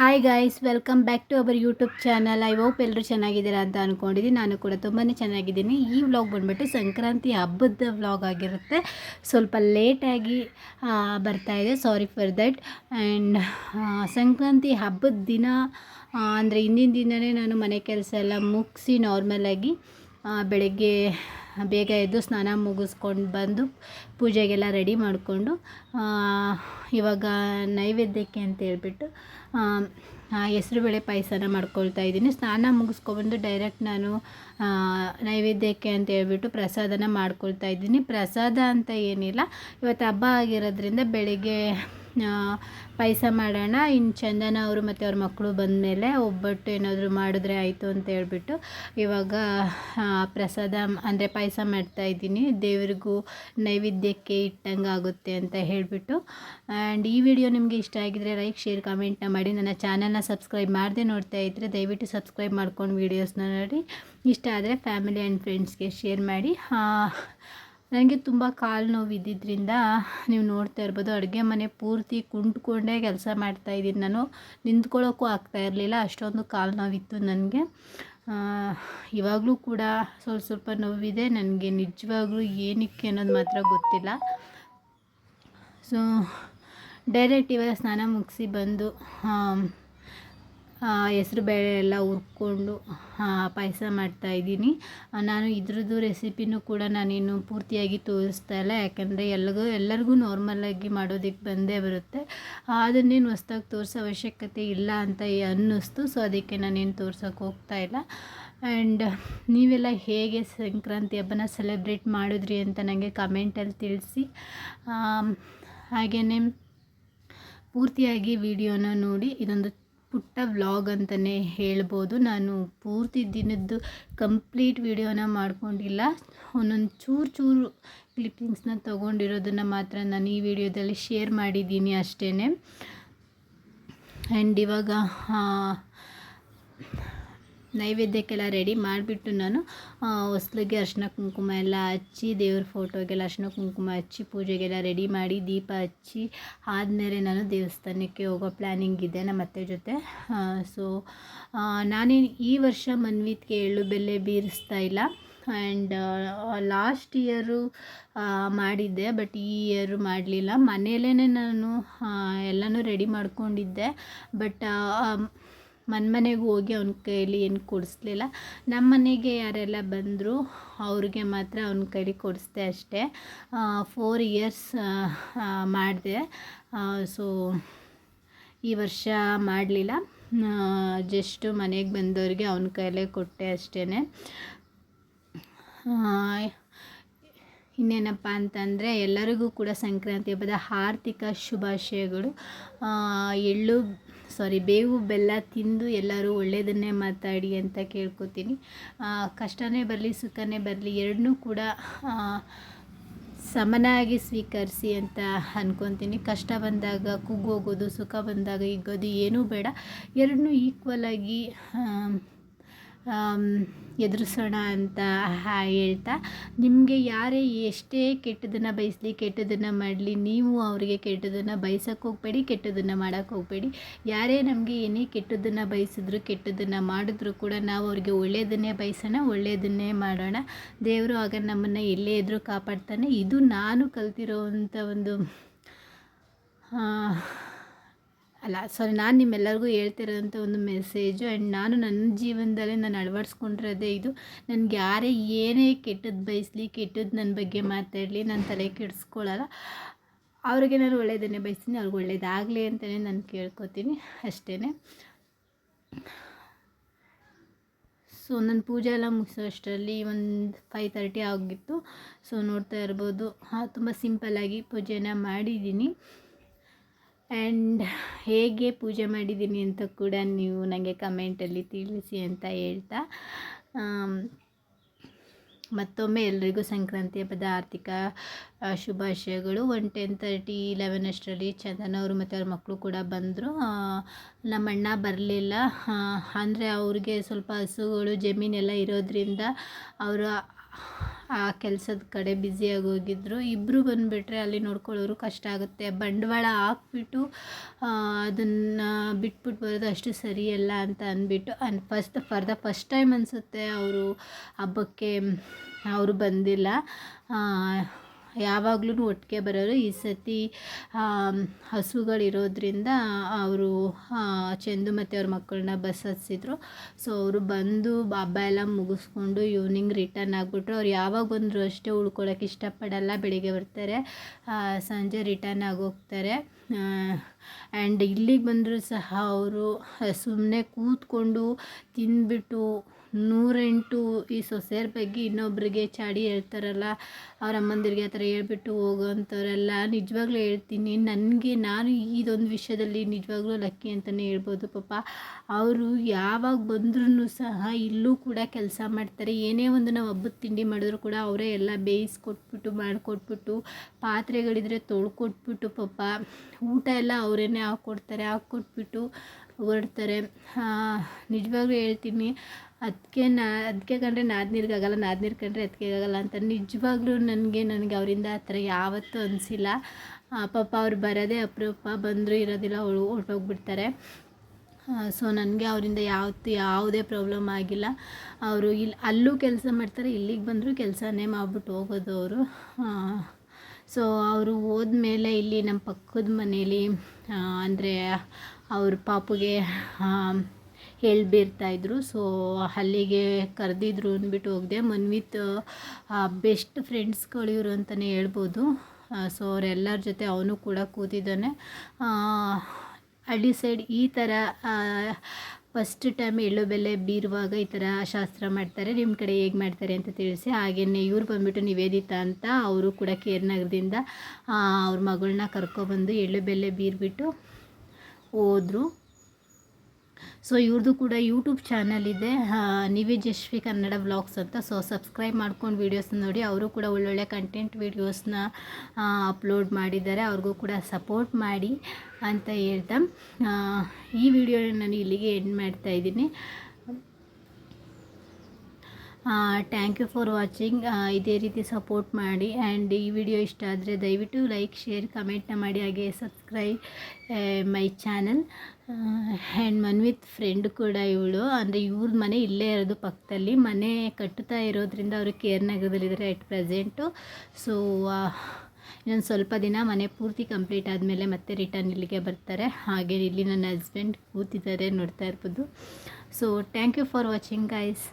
Hi guys welcome back to our YouTube channel I hope ಎಲ್ಲರೂ ಚೆನ್ನಾಗಿದ್ದೀರಾ ಅಂತ ಅಂದ್ಕೊಂಡಿದ್ದೀನಿ ನಾನು ಕೂಡ ತುಂಬಾ ಚೆನ್ನಾಗಿದ್ದೀನಿ. ಈ ವ್ಲಾಗ್ ಬಂದುಬಿಟ್ಟು ಸಂಕ್ರಾಂತಿ ಹಬ್ಬದ ವ್ಲಾಗ್ ಆಗಿರುತ್ತೆ. ಸ್ವಲ್ಪ ಲೇಟಾಗಿ ಬರ್ತಾ ಇದೆ. Sorry for that and Sankranti ಹಬ್ಬದ ದಿನ ಅಂದರೆ ಹಿಂದಿನ ದಿನವೇ ನಾನು ಮನೆ ಕೆಲಸ ಎಲ್ಲ ಮುಗಿಸಿ ನಾರ್ಮಲಾಗಿ ಬೆಳಗ್ಗೆ ಬೇಗ ಎದ್ದು ಸ್ನಾನ ಮುಗಿಸ್ಕೊಂಡು ಬಂದು ಪೂಜೆಗೆಲ್ಲ ರೆಡಿ ಮಾಡಿಕೊಂಡು ಇವಾಗ ನೈವೇದ್ಯಕ್ಕೆ ಅಂತ ಹೇಳ್ಬಿಟ್ಟು ಹೆಸರುಬೇಳೆ ಪಾಯಸನ ಮಾಡ್ಕೊಳ್ತಾ ಇದ್ದೀನಿ. ಸ್ನಾನ ಮುಗಿಸ್ಕೊಬಂದು ಡೈರೆಕ್ಟ್ ನಾನು ನೈವೇದ್ಯಕ್ಕೆ ಅಂತ ಹೇಳ್ಬಿಟ್ಟು ಪ್ರಸಾದನ ಮಾಡ್ಕೊಳ್ತಾ ಇದ್ದೀನಿ. ಪ್ರಸಾದ ಅಂತ ಏನಿಲ್ಲ. ಇವತ್ತು ಹಬ್ಬ ಆಗಿರೋದ್ರಿಂದ ಬೆಳಿಗ್ಗೆ ಪಾಯಸ ಮಾಡೋಣ. ಇನ್ನು ಚಂದನ ಅವರು ಮತ್ತು ಅವ್ರ ಮಕ್ಕಳು ಬಂದಮೇಲೆ ಒಬ್ಬಟ್ಟು ಏನಾದರೂ ಮಾಡಿದ್ರೆ ಆಯಿತು ಅಂತ ಹೇಳ್ಬಿಟ್ಟು ಇವಾಗ ಪ್ರಸಾದ ಅಂದರೆ ಪಾಯಸ ಮಾಡ್ತಾಯಿದ್ದೀನಿ ದೇವರಿಗೂ ನೈವೇದ್ಯಕ್ಕೆ ಇಟ್ಟಂಗೆ ಆಗುತ್ತೆ ಅಂತ ಹೇಳಿಬಿಟ್ಟು. ಆ್ಯಂಡ್ ಈ ವಿಡಿಯೋ ನಿಮಗೆ ಇಷ್ಟ ಆಗಿದರೆ ಲೈಕ್, ಶೇರ್, ಕಮೆಂಟ್ನ ಮಾಡಿ. ನನ್ನ ಚಾನಲ್ನ ಸಬ್ಸ್ಕ್ರೈಬ್ ಮಾಡದೆ ನೋಡ್ತಾ ಇದ್ದರೆ ದಯವಿಟ್ಟು ಸಬ್ಸ್ಕ್ರೈಬ್ ಮಾಡ್ಕೊಂಡು ವೀಡಿಯೋಸ್ನ ನೋಡಿ. ಇಷ್ಟ ಆದರೆ ಫ್ಯಾಮಿಲಿ ಆ್ಯಂಡ್ ಫ್ರೆಂಡ್ಸ್ಗೆ ಶೇರ್ ಮಾಡಿ. ನನಗೆ ತುಂಬ ಕಾಲು ನೋವು ಇದ್ದಿದ್ದರಿಂದ ನೀವು ನೋಡ್ತಾ ಇರ್ಬೋದು. ಅಡುಗೆ ಮನೆ ಪೂರ್ತಿ ಕುಂಟ್ಕೊಂಡೇ ಕೆಲಸ ಮಾಡ್ತಾ ಇದ್ದೀನಿ ನಾನು. ನಿಂತ್ಕೊಳ್ಳೋಕ್ಕೂ ಆಗ್ತಾ ಇರಲಿಲ್ಲ. ಅಷ್ಟೊಂದು ಕಾಲು ನೋವಿತ್ತು ನನಗೆ. ಇವಾಗಲೂ ಕೂಡ ಸ್ವಲ್ಪ ಸ್ವಲ್ಪ ನೋವಿದೆ. ನನಗೆ ನಿಜವಾಗ್ಲೂ ಏನಕ್ಕೆ ಅನ್ನೋದು ಮಾತ್ರ ಗೊತ್ತಿಲ್ಲ. ಸೊ ಡೈರೆಕ್ಟ್ ಇವಾಗ ಸ್ನಾನ ಮುಗಿಸಿ ಬಂದು ಹೆಸ್ರು ಬೇಳೆ ಎಲ್ಲ ಹುರ್ಕೊಂಡು ಪಾಯಸ ಮಾಡ್ತಾಯಿದ್ದೀನಿ ನಾನು ಇದ್ರದ್ದು ರೆಸಿಪಿನೂ ಕೂಡ ನಾನೇನು ಪೂರ್ತಿಯಾಗಿ ತೋರಿಸ್ತಾ ಇಲ್ಲ. ಯಾಕಂದರೆ ಎಲ್ಲಗೂ, ಎಲ್ಲರಿಗೂ ನಾರ್ಮಲಾಗಿ ಮಾಡೋದಕ್ಕೆ ಬಂದೇ ಬರುತ್ತೆ. ಅದನ್ನೇನು ಹೊಸ್ದಾಗಿ ತೋರಿಸೋ ಅವಶ್ಯಕತೆ ಇಲ್ಲ ಅಂತ ಅನ್ನಿಸ್ತು. ಸೊ ಅದಕ್ಕೆ ನಾನೇನು ತೋರ್ಸೋಕೆ ಹೋಗ್ತಾ ಇಲ್ಲ. ಆ್ಯಂಡ್ ನೀವೆಲ್ಲ ಹೇಗೆ ಸಂಕ್ರಾಂತಿ ಹಬ್ಬನ ಸೆಲೆಬ್ರೇಟ್ ಮಾಡಿದ್ರಿ ಅಂತ ನನಗೆ ಕಮೆಂಟಲ್ಲಿ ತಿಳಿಸಿ. ಹಾಗೆಯೇ ಪೂರ್ತಿಯಾಗಿ ವಿಡಿಯೋನ ನೋಡಿ ಇದೊಂದು ಪುಟ್ಟ ವ್ಲಾಗ್ ಅಂತಲೇ ಹೇಳ್ಬೋದು. ನಾನು ಪೂರ್ತಿ ದಿನದ್ದು ಕಂಪ್ಲೀಟ್ ವಿಡಿಯೋನ ಮಾಡ್ಕೊಂಡಿಲ್ಲ. ಒಂದೊಂದು ಚೂರು ಚೂರು ಕ್ಲಿಪ್ಪಿಂಗ್ಸ್ನ ತೊಗೊಂಡಿರೋದನ್ನು ಮಾತ್ರ ನಾನು ಈ ವಿಡಿಯೋದಲ್ಲಿ ಶೇರ್ ಮಾಡಿದ್ದೀನಿ ಅಷ್ಟೇ ಆ್ಯಂಡ್ ಇವಾಗ ನೈವೇದ್ಯಕ್ಕೆಲ್ಲ ರೆಡಿ ಮಾಡಿಬಿಟ್ಟು ನಾನು ಹೊಸ್ಲಿಗೆ ಅರ್ಶಿನ ಕುಂಕುಮ ಎಲ್ಲ ಹಚ್ಚಿ, ದೇವ್ರ ಫೋಟೋಗೆಲ್ಲ ಅರ್ಶಿನ ಕುಂಕುಮ ಹಚ್ಚಿ, ಪೂಜೆಗೆಲ್ಲ ರೆಡಿ ಮಾಡಿ, ದೀಪ ಹಚ್ಚಿ, ಆದಮೇಲೆ ನಾನು ದೇವಸ್ಥಾನಕ್ಕೆ ಹೋಗೋ ಪ್ಲ್ಯಾನಿಂಗ್ ಇದೆ ನಮ್ಮ ಅತ್ತೆ ಜೊತೆ. ಸೊ ನಾನೇನು ಈ ವರ್ಷ ಮನ್ವಿತ್ಗೆ ಎಳ್ಳು ಬೆಲ್ಲೆ ಬೀರಿಸ್ತಾ ಇಲ್ಲ. ಆ್ಯಂಡ್ ಲಾಸ್ಟ್ ಇಯರು ಮಾಡಿದ್ದೆ ಬಟ್ ಈ ಇಯರು ಮಾಡಲಿಲ್ಲ. ಮನೆಯಲ್ಲೇ ನಾನು ಎಲ್ಲನೂ ರೆಡಿ ಮಾಡ್ಕೊಂಡಿದ್ದೆ. ಬಟ್ ಮನೆ ಮನೆಗೆ ಹೋಗಿ ಅವನ ಕೈಯಲ್ಲಿ ಏನು ಕೊಡಿಸ್ಲಿಲ್ಲ. ನಮ್ಮ ಮನೆಗೆ ಯಾರೆಲ್ಲ ಬಂದರೂ ಅವ್ರಿಗೆ ಮಾತ್ರ ಅವನ ಕೈಲಿ ಕೊಡಿಸ್ದೆ ಅಷ್ಟೇ. ಫೋರ್ ಇಯರ್ಸ್ ಮಾಡಿದೆ. ಸೊ ಈ ವರ್ಷ ಮಾಡಲಿಲ್ಲ. ಜಸ್ಟು ಮನೆಗೆ ಬಂದವ್ರಿಗೆ ಅವನ ಕೈಲೇ ಕೊಟ್ಟೆ ಅಷ್ಟೇ ಇನ್ನೇನಪ್ಪ ಅಂತಂದರೆ ಎಲ್ಲರಿಗೂ ಕೂಡ ಸಂಕ್ರಾಂತಿ ಹಬ್ಬದ ಆರ್ಥಿಕ ಶುಭಾಶಯಗಳು. ಎಳ್ಳು ಸಾರಿ ಬೇವು, ಬೆಲ್ಲ ತಿಂದು ಎಲ್ಲರೂ ಒಳ್ಳೆಯದನ್ನೇ ಮಾತಾಡಿ ಅಂತ ಕೇಳ್ಕೊತೀನಿ. ಕಷ್ಟನೇ ಬರಲಿ, ಸುಖನೇ ಬರಲಿ, ಎರಡನ್ನೂ ಕೂಡ ಸಮನಾಗಿ ಸ್ವೀಕರಿಸಿ ಅಂತ ಅಂದ್ಕೊತೀನಿ ಕಷ್ಟ ಬಂದಾಗ ಕುಗ್ಗೋಗೋದು, ಸುಖ ಬಂದಾಗ ಹಿಗ್ಗೋದು ಏನೂ ಬೇಡ. ಎರಡನ್ನೂ ಈಕ್ವಲಾಗಿ ಎದುರಿಸೋಣ ಅಂತ ಹೇಳ್ತಾ, ನಿಮಗೆ ಯಾರೇ ಎಷ್ಟೇ ಕೆಟ್ಟದನ್ನು ಬಯಸಲಿ ಕೆಟ್ಟದನ್ನು ಮಾಡಲಿ, ನೀವು ಅವರಿಗೆ ಕೆಟ್ಟದನ್ನು ಬಯಸೋಕ್ಕೆ ಹೋಗಬೇಡಿ, ಕೆಟ್ಟದನ್ನು ಮಾಡೋಕ್ಕೆ ಹೋಗಬೇಡಿ. ಯಾರೇ ನಮಗೆ ಏನೇ ಕೆಟ್ಟದನ್ನು ಬಯಸಿದ್ರು ಕೆಟ್ಟದನ್ನು ಮಾಡಿದ್ರು ಕೂಡ ನಾವು ಅವ್ರಿಗೆ ಒಳ್ಳೆಯದನ್ನೇ ಬಯಸೋಣ ಒಳ್ಳೆಯದನ್ನೇ ಮಾಡೋಣ. ದೇವರು ಆಗ ನಮ್ಮನ್ನು ಎಲ್ಲೇ ಇದ್ದರೂ ಕಾಪಾಡ್ತಾನೆ. ಇದು ನಾನು ಕಲ್ತಿರೋವಂಥ ಒಂದು ಅಲ್ಲ ಸಾರಿ ನಾನು ನಿಮ್ಮೆಲ್ಲರಿಗೂ ಹೇಳ್ತಿರೋಂಥ ಒಂದು ಮೆಸೇಜು ಆ್ಯಂಡ್ ನಾನು ನನ್ನ ಜೀವನದಲ್ಲೇ ನಾನು ಅಳವಡಿಸ್ಕೊಂಡಿರೋದೇ ಇದು. ನನಗೆ ಯಾರೇ ಏನೇ ಕೆಟ್ಟದ್ದು ಬಯಸಲಿ ಕೆಟ್ಟದ್ದು ನನ್ನ ಬಗ್ಗೆ ಮಾತಾಡಲಿ, ನಾನು ತಲೆ ಕೆಡಿಸ್ಕೊಳ್ಳಲ್ಲ ಅವ್ರಿಗೆ ನಾನು ಒಳ್ಳೆಯದನ್ನೇ ಬಯಸ್ತೀನಿ, ಅವ್ರಿಗೆ ಒಳ್ಳೇದಾಗಲಿ ಅಂತಲೇ ನಾನು ಕೇಳ್ಕೊತೀನಿ ಅಷ್ಟೇ ಸೊ ನನ್ನ ಪೂಜೆ ಎಲ್ಲ ಮುಗಿಸೋ ಅಷ್ಟರಲ್ಲಿ ಒಂದು ಫೈವ್ ತರ್ಟಿ ಆಗಿತ್ತು. ಸೊ ನೋಡ್ತಾ ಇರ್ಬೋದು. ತುಂಬ ಸಿಂಪಲ್ಲಾಗಿ ಪೂಜೆನ ಮಾಡಿದ್ದೀನಿ. ಆ್ಯಂಡ್ ಹೇಗೆ ಪೂಜೆ ಮಾಡಿದ್ದೀನಿ ಅಂತ ಕೂಡ ನೀವು ನನಗೆ ಕಮೆಂಟಲ್ಲಿ ತಿಳಿಸಿ ಅಂತ ಹೇಳ್ತಾ ಮತ್ತೊಮ್ಮೆ ಎಲ್ರಿಗೂ ಸಂಕ್ರಾಂತಿ ಹಬ್ಬದ ಆರ್ಥಿಕ ಶುಭಾಶಯಗಳು. ಒನ್ ಟೆನ್ ತರ್ಟಿ ಲೆವೆನ್ ಅಷ್ಟರಲ್ಲಿ ಚಂದನ್ ಅವರು ಮತ್ತು ಅವ್ರ ಮಕ್ಕಳು ಕೂಡ ಬಂದರು. ನಮ್ಮ ಅಣ್ಣ ಬರಲಿಲ್ಲ. ಅಂದರೆ ಅವ್ರಿಗೆ ಸ್ವಲ್ಪ ಹಸುಗಳು, ಜಮೀನೆಲ್ಲ ಇರೋದ್ರಿಂದ ಅವರು ಆ ಕೆಲಸದ ಕಡೆ ಬ್ಯುಸಿಯಾಗಿ ಹೋಗಿದ್ರು ಇಬ್ಬರು ಬಂದುಬಿಟ್ರೆ ಅಲ್ಲಿ ನೋಡ್ಕೊಳ್ಳೋರು ಕಷ್ಟ ಆಗುತ್ತೆ. ಬಂಡವಾಳ ಹಾಕ್ಬಿಟ್ಟು ಅದನ್ನು ಬಿಟ್ಬಿಟ್ಟು ಬರೋದು ಅಷ್ಟು ಸರಿಯಲ್ಲ ಅಂತ ಅಂದ್ಬಿಟ್ಟು ಅನ್ first for the first time ಅನಿಸುತ್ತೆ ಅವರು ಹಬ್ಬಕ್ಕೆ, ಅವರು ಬಂದಿಲ್ಲ. ಯಾವಾಗ್ಲೂ ಒಟ್ಟಿಗೆ ಬರೋರು ಈ ಸತಿ ಹಸುಗಳಿರೋದ್ರಿಂದ ಅವರು ಚಂದು ಮತ್ತು ಅವ್ರ ಮಕ್ಕಳನ್ನ ಬಸ್ ಹತ್ಸಿದ್ರು. ಸೊ ಅವರು ಬಂದು ಹಬ್ಬ ಎಲ್ಲ ಮುಗಿಸ್ಕೊಂಡು ಈವ್ನಿಂಗ್ ರಿಟರ್ನ್ ಆಗಿಬಿಟ್ರು. ಅವ್ರು ಯಾವಾಗ ಬಂದರೂ ಅಷ್ಟೇ ಉಳ್ಕೊಳ್ಳೋಕೆ ಇಷ್ಟಪಡಲ್ಲ, ಬೆಳಿಗ್ಗೆ ಬರ್ತಾರೆ ಸಂಜೆ ರಿಟರ್ನ್ ಆಗೋಗ್ತಾರೆ ಆ್ಯಂಡ್ ಇಲ್ಲಿಗೆ ಬಂದರೂ ಸಹ ಅವರು ಸುಮ್ಮನೆ ಕೂತ್ಕೊಂಡು ತಿಂದ್ಬಿಟ್ಟು ನೂರೆಂಟು ಈ ಸೊಸೆಯರ ಬಗ್ಗೆ ಇನ್ನೊಬ್ಬರಿಗೆ ಚಾಡಿ ಹೇಳ್ತಾರಲ್ಲ, ಅವ್ರ ಅಮ್ಮಂದಿರಿಗೆ ಆ ಥರ ಹೇಳ್ಬಿಟ್ಟು ಹೋಗೋವಂಥವ್ರೆಲ್ಲ ನಿಜವಾಗ್ಲೂ ಹೇಳ್ತೀನಿ. ನನಗೆ ನಾನು ಇದೊಂದು ವಿಷಯದಲ್ಲಿ ನಿಜವಾಗ್ಲೂ ಲಕ್ಕಿ ಅಂತಲೇ ಹೇಳ್ಬೋದು ಪಾಪ. ಅವರು ಯಾವಾಗ ಬಂದ್ರೂ ಸಹ ಇಲ್ಲೂ ಕೂಡ ಕೆಲಸ ಮಾಡ್ತಾರೆ. ಏನೇ ಒಂದು ನಾವು ಹಬ್ಬದ ತಿಂಡಿ ಮಾಡಿದ್ರು ಕೂಡ ಅವರೇ ಎಲ್ಲ ಬೇಯಿಸ್ಕೊಟ್ಬಿಟ್ಟು, ಮಾಡಿಕೊಟ್ಬಿಟ್ಟು, ಪಾತ್ರೆಗಳಿದ್ರೆ ತೊಳ್ಕೊಟ್ಬಿಟ್ಟು ಪಾಪ, ಊಟ ಎಲ್ಲ ಅವರೇನೆ ಹಾಕ್ಕೊಡ್ತಾರೆ, ಹಾಕ್ಕೊಟ್ಬಿಟ್ಟು ಹೊರಡ್ತಾರೆ. ನಿಜವಾಗ್ಲೂ ಹೇಳ್ತೀನಿ. ಅದಕ್ಕೆ ನಾ ಅದಕ್ಕೆ ಕಂಡ್ರೆ ನಾದ್ನೀರಿಗಾಗಲ್ಲ ನಾದ್ನೀರು ಕಂಡ್ರೆ ಅದಕ್ಕೆಗಾಗಲ್ಲ ಅಂತ ನಿಜವಾಗ್ಲೂ ನನಗೆ ನನಗೆ ಅವರಿಂದ ಆ ಥರ ಯಾವತ್ತೂ ಅನಿಸಿಲ್ಲ. ಪಾಪ ಅವ್ರು ಬರೋದೇ ಅಪರೂಪ, ಬಂದರೂ ಇರೋದಿಲ್ಲ ಹೊರ್ಟೋಗ್ಬಿಡ್ತಾರೆ ಸೊ ನನಗೆ ಅವರಿಂದ ಯಾವತ್ತು ಯಾವುದೇ ಪ್ರಾಬ್ಲಮ್ ಆಗಿಲ್ಲ. ಅವರು ಇಲ್ಲಿ ಅಲ್ಲೂ ಕೆಲಸ ಮಾಡ್ತಾರೆ, ಇಲ್ಲಿಗೆ ಬಂದರೂ ಕೆಲಸನೇ ಮಾಡ್ಬಿಟ್ಟು ಹೋಗೋದು ಅವರು. ಸೊ ಅವರು ಹೋದ್ಮೇಲೆ ಇಲ್ಲಿ ನಮ್ಮ ಪಕ್ಕದ ಮನೇಲಿ ಅಂದರೆ ಅವ್ರ ಪಾಪುಗೆ ಹೇಳ್ಬಿರ್ತಾಯಿದ್ರು ಸೊ ಅಲ್ಲಿಗೆ ಕರೆದಿದ್ರು ಅಂದ್ಬಿಟ್ಟು ಹೋಗಿದೆ. ಮನ್ವಿತ್ ಬೆಸ್ಟ್ ಫ್ರೆಂಡ್ಸ್ಗಳು ಇವರು ಅಂತಲೇ ಹೇಳ್ಬೋದು. ಸೊ ಅವರೆಲ್ಲರ ಜೊತೆ ಅವನು ಕೂಡ ಕೂತಿದ್ದಾನೆ. ಹಳ್ಳಿ ಸೈಡ್ ಈ ಥರ ಫಸ್ಟ್ ಟೈಮ್ ಎಳ್ಳು ಬೆಲೆ ಬೀರುವಾಗ ಈ ಥರ ಶಾಸ್ತ್ರ ಮಾಡ್ತಾರೆ. ನಿಮ್ಮ ಕಡೆ ಹೇಗೆ ಮಾಡ್ತಾರೆ ಅಂತ ತಿಳಿಸಿ. ಹಾಗೆಯೇ ಇವ್ರು ಬಂದುಬಿಟ್ಟು ನಿವೇದಿತಾ ಅಂತ ಅವರು ಕೂಡ ಕೇರ್ ನಗರದಿಂದ ಅವ್ರ ಮಗಳನ್ನ ಕರ್ಕೊಬಂದು ಎಳ್ಳು ಬೆಲೆ ಬೀರ್ಬಿಟ್ಟು ಹೋದರು. ಸೊ ಇವ್ರದ್ದು ಕೂಡ ಯೂಟ್ಯೂಬ್ ಚಾನಲ್ ಇದೆ. ನಿವಿಜಶ್ವಿ ಜಶ್ವಿ ಕನ್ನಡ ವ್ಲಾಗ್ಸ್ ಅಂತ. ಸೊ ಸಬ್ಸ್ಕ್ರೈಬ್ ಮಾಡ್ಕೊಂಡು ವೀಡಿಯೋಸ್ನ ನೋಡಿ. ಅವರು ಕೂಡ ಒಳ್ಳೊಳ್ಳೆ ಕಂಟೆಂಟ್ ವೀಡಿಯೋಸ್ನ ಅಪ್ಲೋಡ್ ಮಾಡಿದ್ದಾರೆ. ಅವ್ರಿಗೂ ಕೂಡ ಸಪೋರ್ಟ್ ಮಾಡಿ ಅಂತ ಹೇಳ್ತಾ. ಈ ವಿಡಿಯೋನ ನಾನು ಇಲ್ಲಿಗೆ ಎಂಡ್ ಮಾಡ್ತಾ ಇದ್ದೀನಿ. ಥ್ಯಾಂಕ್ ಯು ಫಾರ್ ವಾಚಿಂಗ್ ಇದೇ ರೀತಿ ಸಪೋರ್ಟ್ ಮಾಡಿ. ಆ್ಯಂಡ್ ಈ ವಿಡಿಯೋ ಇಷ್ಟ ಆದರೆ ದಯವಿಟ್ಟು ಲೈಕ್ ಶೇರ್ ಕಮೆಂಟ್ನ ಮಾಡಿ. ಹಾಗೆ subscribe my channel and Manvith friend ಕೂಡ ಇವಳು. ಅಂದರೆ ಇವ್ರ ಮನೆ ಇಲ್ಲೇ ಇರೋದು ಪಕ್ಕದಲ್ಲಿ. ಮನೆ ಕಟ್ಟುತ್ತಾ ಇರೋದ್ರಿಂದ ಅವರು ಕೇರ್ ನಗರದಲ್ಲಿದ್ದಾರೆ ಎಟ್ ಪ್ರೆಸೆಂಟು ಸೊ ಇನ್ನೊಂದು ಸ್ವಲ್ಪ ದಿನ ಮನೆ ಪೂರ್ತಿ ಕಂಪ್ಲೀಟ್ ಆದಮೇಲೆ ಮತ್ತೆ ರಿಟರ್ನ್ ಇಲ್ಲಿಗೆ ಬರ್ತಾರೆ. ಹಾಗೆ ಇಲ್ಲಿ ನನ್ನ ಹಸ್ಬೆಂಡ್ ಕೂತಿದ್ದಾರೆ ನೋಡ್ತಾ ಇರ್ಬೋದು. So thank you for watching guys